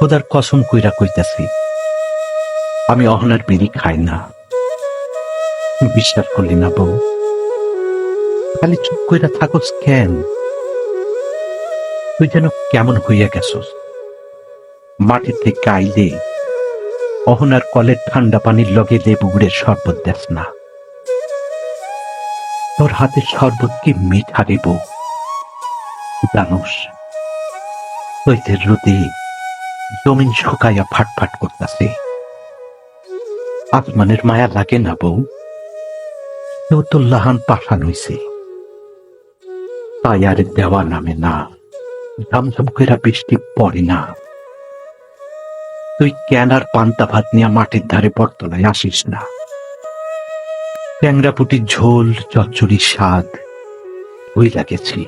খোদার কসম কইরা কইতাছি, আমি অহনার বিড়ি খাই না। বিশ্বাস করলি না বউ। খালি চুপ কইরা থাকস কেন? তুই যেন কেমন হইয়া গেছস। মাটির থেকে আইলে অহনার কলের ঠান্ডা পানির লগে লেবু গুড়ের শরবত দেস না। তোর হাতের শরবত কি মিঠা রে বউ? জানোস তৈতের রোদে জমিন শুকাইয়া ফাটফাট করতেছে। আসমানের মায়া লাগে না বউ। কেউ তো লাহান পাশান হইছে তাই আর দেওয়া নামে না, ঝমঝম কইরা বৃষ্টি পড়ে না। তুই কেন আর পান্তা ভাত নিয়ে মাটির ধারে বটতলায় আসিস না? ট্যাংরা পুটির ঝোল চচ্চড়ি স্বাদ ওই লাগেছি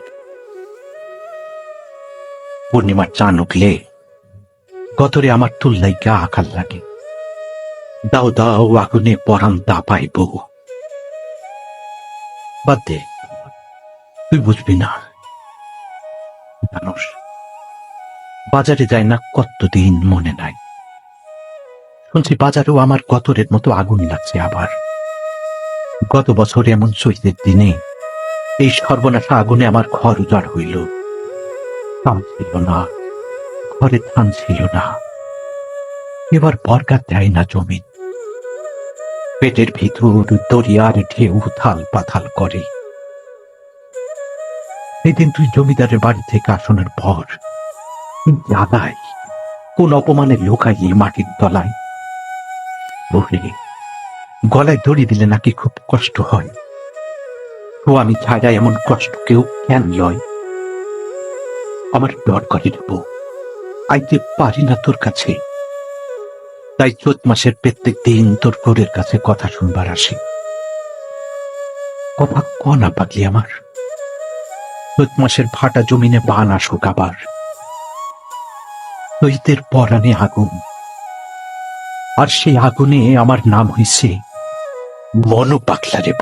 পূর্ণিমার চান উঠলে গতরে আমার তুল্লাই গা আকাল লাগে। দাও দাও, আগুনে পরান দা পাইব বাদ দে। তুই বুঝবি না। জানোস বাজারে যায় না কতদিন মনে নাই। শুনছি বাজারেও আমার গতরের মতো আগুন লাগছে আবার। গত বছর এমন চৈতের দিনে এই সর্বনাশা আগুনে আমার ঘর উজাড় হইল। না। ঘরে ধান ছিল না। এবার বরকার দেয় না জমিন। পেটের ভিতর দরিয়ার ঢেউ থাল পাথাল করে। সেদিন তুই জমিদারের বাড়ি থেকে আসনের পর জাগাই কোন অপমানের লোকাই মাটির তলায়। ওরে গলায় দড়ি দিলে নাকি খুব কষ্ট হয়। ও আমি ছাড়া এমন কষ্ট কেউ কেন লয়? আমার ডর করে দেব। আইতে পারি না তোর কাছে। তাই চোত মাসের প্রত্যেক দিন তোর ঘরের কাছে কথা শুনবার আসি। কথা ক না পাগলি আমার। চোত মাসের ফাটা জমিনে বান আসুক আবার। দৈতের পরাণে আগুন। আর সেই আগুনে আমার নাম হইছে মনু পাগলা রে